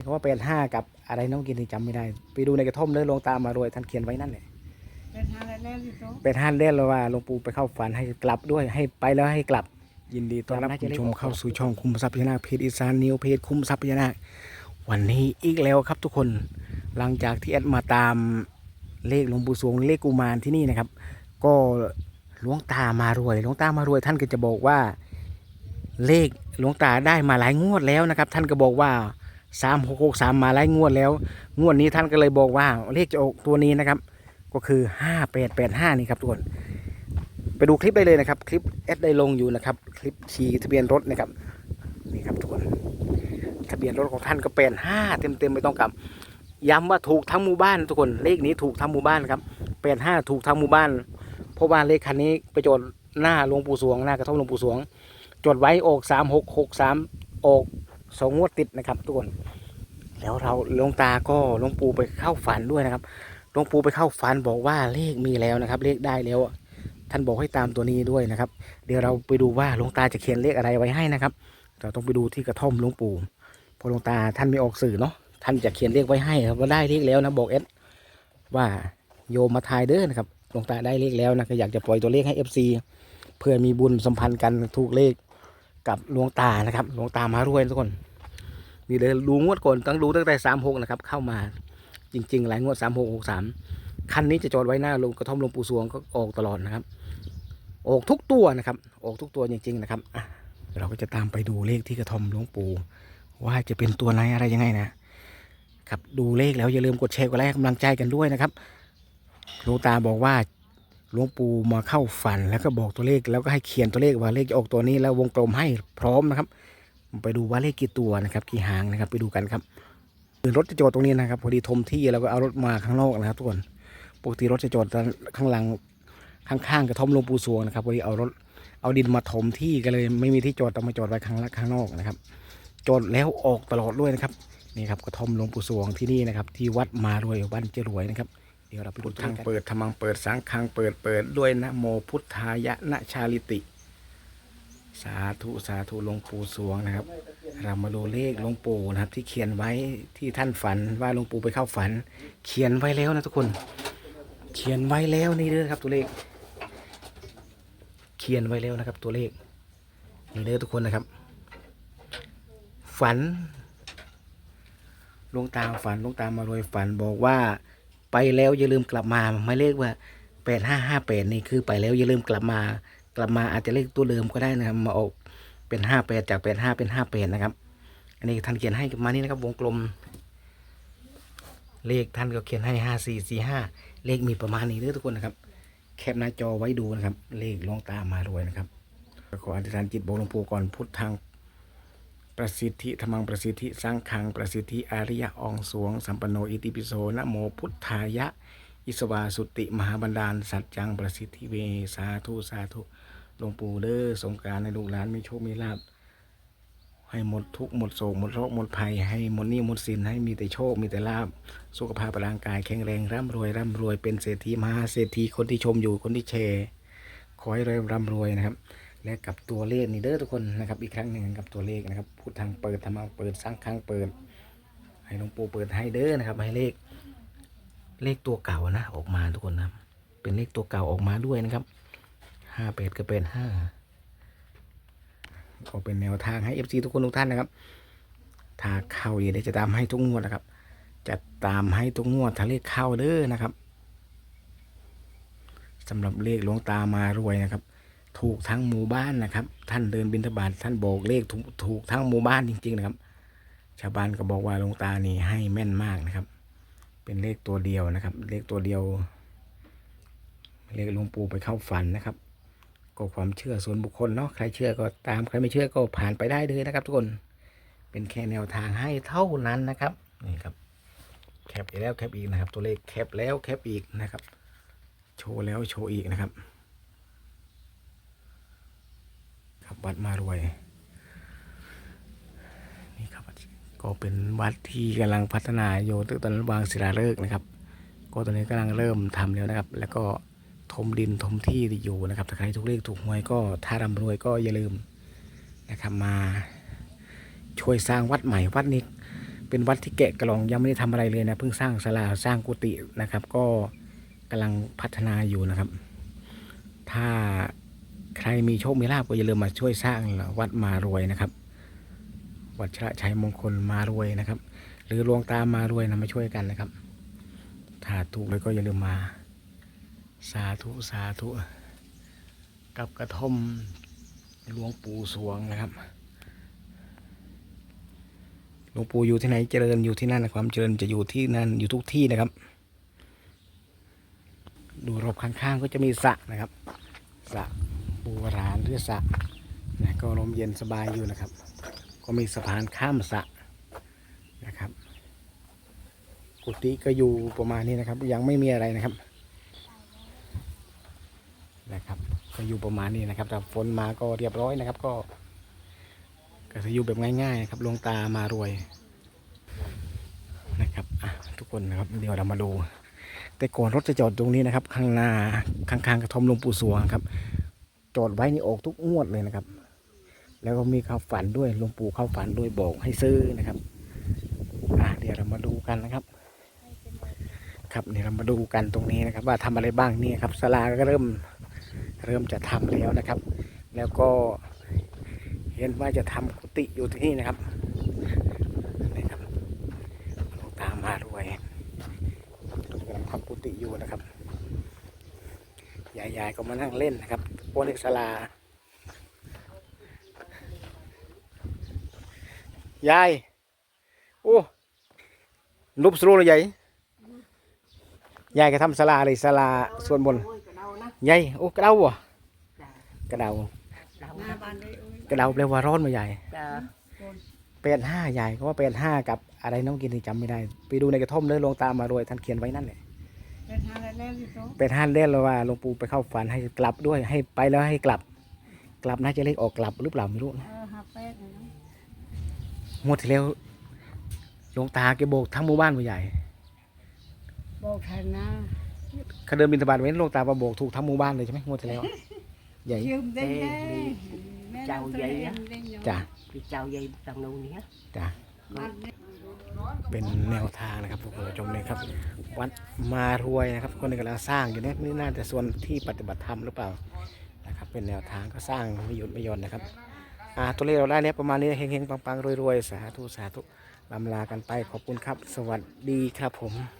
เขาว่าแปดห้ากับอะไรน้องกินที่จำไม่ได้ ไปดูในกระท่อมเลยหลวงตามารวยท่านเขียนไว้นั่นแหละเป็นทางแรกๆที่โตเป็นห้านเล่นเลยว่าหลวงปู่ไปเข้าฝันให้กลับด้วยให้ไปแล้วให้กลับ ยินดีต้อนรับผู้ชมเข้าสู่ช่องคุมทรัพย์พญานาคเพจอีสานนิวเพจคุมทรัพย์พญานาควันนี้อีกแล้วครับทุกคนหลังจากที่แอดมาตามเลขหลวงปู่สวงเลขกุมารที่นี่นะครับ ก็หลวงตามารวยหลวงตามารวยท่านก็จะบอกว่า เลขหลวงตาได้มาหลายงวดแล้วนะครับ ท่านก็บอกว่า สามหกหกสามมาหลายงวดแล้ว งวดนี้ท่านก็เลยบอกว่าเลขจะออกตัวนี้นะครับ ก็คือห้าแปดแปดห้านี่ครับทุกคนไปดูคลิปได้เลยนะครับ คลิปเอสได้ลงอยู่นะครับ คลิปขี่ทะเบียนรถนะครับนี่ครับทุกคนทะเบียนรถของท่านก็เป็นห้าเต็มเต็มๆไม่ต้องกลับย้ำว่าถูกทั้งหมู่บ้านทุกคนเลขนี้ถูกทั้งหมู่บ้านครับเป็นห้าถูกทั้งหมู่บ้าน เพราะว่าเลขคันนี้ไปจดหน้าหลวงปู่สวงหน้ากระท่อมหลวงปู่สวง จดไว้ออกสามหกหกสามออก สองงวดติดนะครับทุกคนแล้วเราหลวงตาก็หลวงปู่ไปเข้าฝันด้วยนะครับหลวงปู่ไปเข้าฝันบอกว่าเลขมีแล้วนะครับ เลขได้แล้ว ท่านบอกให้ตามตัวนี้ด้วยนะครับ เดี๋ยวเราไปดูว่าหลวงตาจะเขียนเลขอะไรไว้ให้นะครับเราต้องไปดูที่กระท่อมหลวงปู่พอหลวงตาท่านไม่ออกสื่อเนาะท่านจะเขียนเลขไว้ให้ครับว่าได้เลขแล้วนะบอกเอสว่าโยมมาทายเด้อนะครับหลวงตาได้เลขแล้วนะก็อยากจะปล่อยตัวเลขให้ FC เพื่อมีบุญสัมพันธ์กันถูกเลขกับหลวงตานะครับหลวงตามารวยทุกคน นี่เลยดูงวดก่อนต้องดูตั้งแต่สามหกนะครับเข้ามาจริง ๆ หลายงวดสามหกหกสามคันนี้จะจอดไว้หน้าลงกระท่อมหลวงปู่สวงก็ออกตลอดนะครับ ออกทุกตัวนะครับ ออกทุกตัวจริง ๆ นะครับอะเราก็จะตามไปดูเลขที่กระท่อมหลวงปู่ว่าจะเป็นตัวไหนอะไรยังไงนะครับดูเลขแล้วอย่าลืมกดแชร์กดไลค์กำลังใจกันด้วยนะครับหลวงตาบอกว่าหลวงปู่มาเข้าฝันแล้วก็บอกตัวเลขแล้วก็ให้เขียนตัวเลขว่าเลขจะออกตัวนี้แล้ววงกลมให้พร้อมนะครับ ไปดูว่าเลขกี่ตัวนะครับกี่หางนะครับ ไปดูกันครับรถจะจอดตรงนี้นะครับพอดีทมที่แล้วก็เอารถมาข้างนอกนะครับทุกคนปกติรถจะจอดข้างหลังข้างๆกระท่อมลงปูสวงนะครับวันนี้เอารถเอาดินมาถมที่ก็เลยไม่มีที่จอดต้องมาจอดไว้ข้างละข้างนอกนะครับ จอดแล้วออกตลอดด้วยนะครับนี่ครับกระท่อมลงปูสวงที่นี่นะครับ ที่วัดมารวยบ้านเจรวยนะครับเดี๋ยวเราไปดูทางเปิดธรรมังเปิดสังฆังเปิดเปิดด้วยนะโมพุทธายะนะชาลิติ สาธุสาธุหลวงปู่สวงนะครับ เรามาดูเลขหลวงปู่นะครับ ที่เขียนไว้ที่ท่านฝันว่าหลวงปู่ไปเข้าฝัน เขียนไว้แล้วนะทุกคน เขียนไว้แล้วนี่เด้อครับ ตัวเลข เขียนไว้แล้วนะครับ ตัวเลขนี่เด้อทุกคนนะครับ ฝันหลวงตาฝันหลวงตามารวยฝันบอกว่าไปแล้วอย่าลืมกลับมาหมายเลขว่าแปดห้าห้าแปดนี่คือไปแล้วอย่าลืมกลับมา ลับมาอาจจะเลขตัวเดิมก็ได้นะครับ มาออกเป็นห้าแปดจากแปดห้าเป็นห้าแปดนะครับ อันนี้ท่านเขียนให้มานี่นะครับวงกลม เลขท่านก็เขียนให้ห้าสี่สี่ห้าเลขมีประมาณนี้เด้อทุกคนนะครับ แคปหน้าจอไว้ดูนะครับ เลขลวงตามารวยนะครับขออธิษฐานจิตบอกหลวงปู่ก่อนพุทธังประสิทธิธรรมังประสิทธิสังขังประสิทธิอาริยะองสวง สัมปโนอิติปิโสนะโมพุทธายะ อิสวาสุติมหาบันดาล สัจจังประสิทธิเว สาธุ สาธุหลวงปู่เด้อสงการในลูกหลานมีโชคมีลาภให้หมดทุกหมดโศกหมดโรคหมดภัย ให้หมดนี้หมดสินให้มีแต่โชคมีแต่ลาภสุขภาพร่างกายแข็งแรงร่ำรวยร่ำรวยเป็นเศรษฐีมหาเศรษฐีคนที่ชมอยู่คนที่แชร์ขอให้ร่ำร่ำรวยนะครับ และกับตัวเลขนี่เด้อทุกคนนะครับ อีกครั้งหนึ่งกับตัวเลขนะครับพูดทางเปิดทำมาเปิดสร้างครั้งเปิด ให้หลวงปู่เปิดให้เด้อนะครับให้เลข เลขตัวเก่านะ ออกมาทุกคนนะครับเป็นเลขตัวเก่าออกมาด้วยนะครับห้าแปดก็เป็นห้าก็เป็นแนวทางให้เอฟซีทุกคนทุกท่านนะครับ ถ้าเข้าอย่าได้จะตามให้ทุกงวดนะครับ จะตามให้ทุกงวดถ้าเลขเข้าเด้อนะครับสำหรับเลขหลวงตามารวยนะครับ ถูกทั้งหมู่บ้านนะครับ ท่านเดินบิณฑบาตท่านบอกเลขถูกถูกทั้งหมู่บ้านจริง ๆ นะครับ ชาวบ้านก็บอกว่าหลวงตานี่ให้แม่นมากนะครับ เป็นเลขตัวเดียวนะครับ เลขตัวเดียว เลขหลวงปู่ไปเข้าฝันนะครับ ก็ความเชื่อส่วนบุคคลเนาะใครเชื่อก็ตามใครไม่เชื่อก็ผ่านไปได้เลยนะครับ ทุกคนเป็นแค่แนวทางให้เท่านั้นนะครับนี่ครับแคปอีกแล้วแคปอีกนะครับ ตัวเลขแคปแล้วแคปอีกนะครับ โชว์แล้วโชว์อีกนะครับครับวัดมารวยนี่ครับ ก็เป็นวัดที่กำลังพัฒนาอยู่ตั้งแต่วางศิลาฤกษ์นะครับ ก็ตอนนี้กำลังเริ่มทำแล้วนะครับ แล้วก็ถมดินถมที่อยู่นะครับถ้าใครทุกเลขถูกหวยก็ถ้าร่ำรวยก็อย่าลืมนะครับมาช่วยสร้างวัดใหม่วัดนี้เป็นวัดที่แกะกล่องยังไม่ได้ทำอะไรเลยนะเพิ่งสร้างศาลาสร้างกุฏินะครับ ก็กำลังพัฒนาอยู่นะครับ ถ้าใครมีโชคมีลาภก็อย่าลืมมาช่วยสร้างวัดมารวยนะครับ วัชระชัยมงคลมารวยนะครับ หรือหลวงตามารวยนะมาช่วยกันนะครับถ้าถูกเลยก็อย่าลืมมา สาธุสาธุกับกระท่อมหลวงปู่สวงนะครับหลวงปู่อยู่ที่ไหนเจริญอยู่ที่นั่นความเจริญจะอยู่ที่นั่นอยู่ทุกที่นะครับ ดูรอบข้างๆก็จะมีสระนะครับสระปูรานหรือสระนะก็ลมเย็นสบายอยู่นะครับ ก็มีสะพานข้ามสระนะครับ กุฏิก็อยู่ประมาณนี้นะครับ ยังไม่มีอะไรนะครับนะครับ ก็อยู่ประมาณนี้นะครับแต่ฝนมาก็เรียบร้อยนะครับ ก็ก็จะอยู่แบบง่ายๆนะครับลวงตามารวยนะครับอะทุกคนนะครับเดี๋ยวเรามาดูแต่ก่อนรถจะจอดตรงนี้นะครับ ข้างหน้าข้างๆกระท่อมหลวงปู่สวงครับ จอดไว้นี่ออกทุกงวดเลยนะครับ แล้วก็มีเข้าฝันด้วยหลวงปู่เข้าฝันด้วยบอกให้ซื้อนะครับอะเดี๋ยวเรามาดูกันนะครับ ครับเดี๋ยวเรามาดูกันตรงนี้นะครับ ว่าทำอะไรบ้างเนี่ยครับศาลาก็เริ่มเริ่มจะทำแล้วนะครับ แล้วก็เห็นว่าจะทำกุฏิอยู่ที่นี่นะครับนี่ครับหลวงตามมารวยกำลังทำกุฏิอยู่นะครับยายๆก็มานั่งเล่นนะครับบนศาลา ยาย โอ้รูปสรูเลยใหญ่ยายก็ทำศาลาเลยศาลาส่วนบนยายโอ้กระเดาบ่ะกระเดากระเดาแปลว่าร้อนมาใหญ่จ้ะแปดห้าใหญ่เขาะว่าแปดห้ากับอะไรน้องกินที่จำไม่ได้ ไปดูในกระท่อมเลยลงตามมารวยท่านเขียนไว้นั่นแหละเป็นทางแปดห้าเล่นเลยว่าหลวงปู่ไปเข้าฝันให้กลับด้วยให้ไปแล้วให้กลับ กลับน่าจะเลขออกกลับหรือเปล่าไม่รู้นะ งวดที่แล้วหลวงตาแกโบกทั้งหมู่บ้านมาใหญ่บอกแทนนะเขาเดินบินทบาทเว้นหลวงตามาโบกถูกทั้งหมู่บ้านเลยใช่ไหมงวดที่แล้วใหญ่ยืมได้แน่แม่เจ้าใหญ่อะเด้งอยู่จ้ะพี่เจ้าใหญ่ตังนู้นเนี้ยจ้ะบ้านเนี่ยเป็นแนวทางนะครับผู้ชมเลยครับ วัดมารวยนะครับ คนนี้กำลังสร้างอยู่เนี่ยนี่น่าจะส่วนที่ปฏิบัติธรรมหรือเปล่านะครับ เป็นแนวทางก็สร้างไม่หยุดไม่หย่อนนะครับอ่า ตัวเลขเราได้แล้วประมาณนี้เฮงๆปังๆรวยๆสาธุสาธุลำลากันไปขอบคุณครับ สวัสดีครับผม